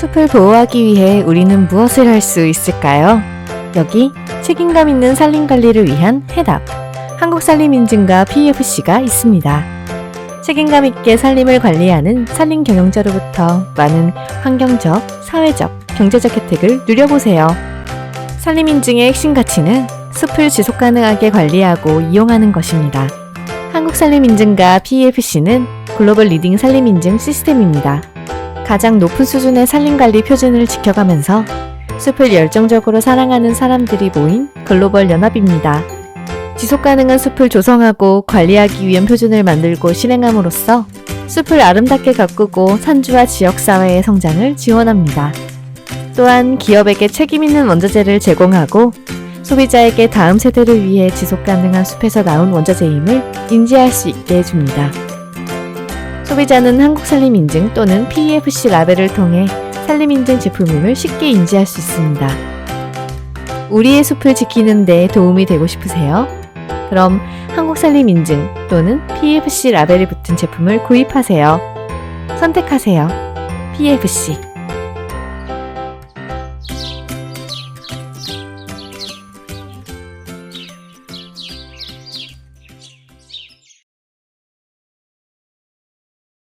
숲을 보호하기 위해 우리는 무엇을 할 수 있을까요? 여기 책임감 있는 산림 관리를 위한 해답. 한국산림인증과 PFC가 있습니다. 책임감 있게 산림을 관리하는 산림 경영자로부터 많은 환경적, 사회적, 경제적 혜택을 누려보세요. 산림인증의 핵심 가치는 숲을 지속 가능하게 관리하고 이용하는 것입니다. 한국산림인증과 PFC는 글로벌 리딩 산림인증 시스템입니다. 가장 높은 수준의 산림관리 표준을 지켜가면서 숲을 열정적으로 사랑하는 사람들이 모인 글로벌 연합입니다. 지속 가능한 숲을 조성하고 관리하기 위한 표준을 만들고 실행함으로써 숲을 아름답게 가꾸고 산주와 지역사회의 성장을 지원합니다. 또한 기업에게 책임있는 원자재를 제공하고 소비자에게 다음 세대를 위해 지속 가능한 숲에서 나온 원자재임을 인지할 수 있게 해줍니다. 소비자는 한국산림인증 또는 PEFC 라벨을 통해 산림인증 제품임을 쉽게 인지할 수 있습니다. 우리의 숲을 지키는 데 도움이 되고 싶으세요? 그럼 한국산림인증 또는 PEFC 라벨이 붙은 제품을 구입하세요. 선택하세요. PEFC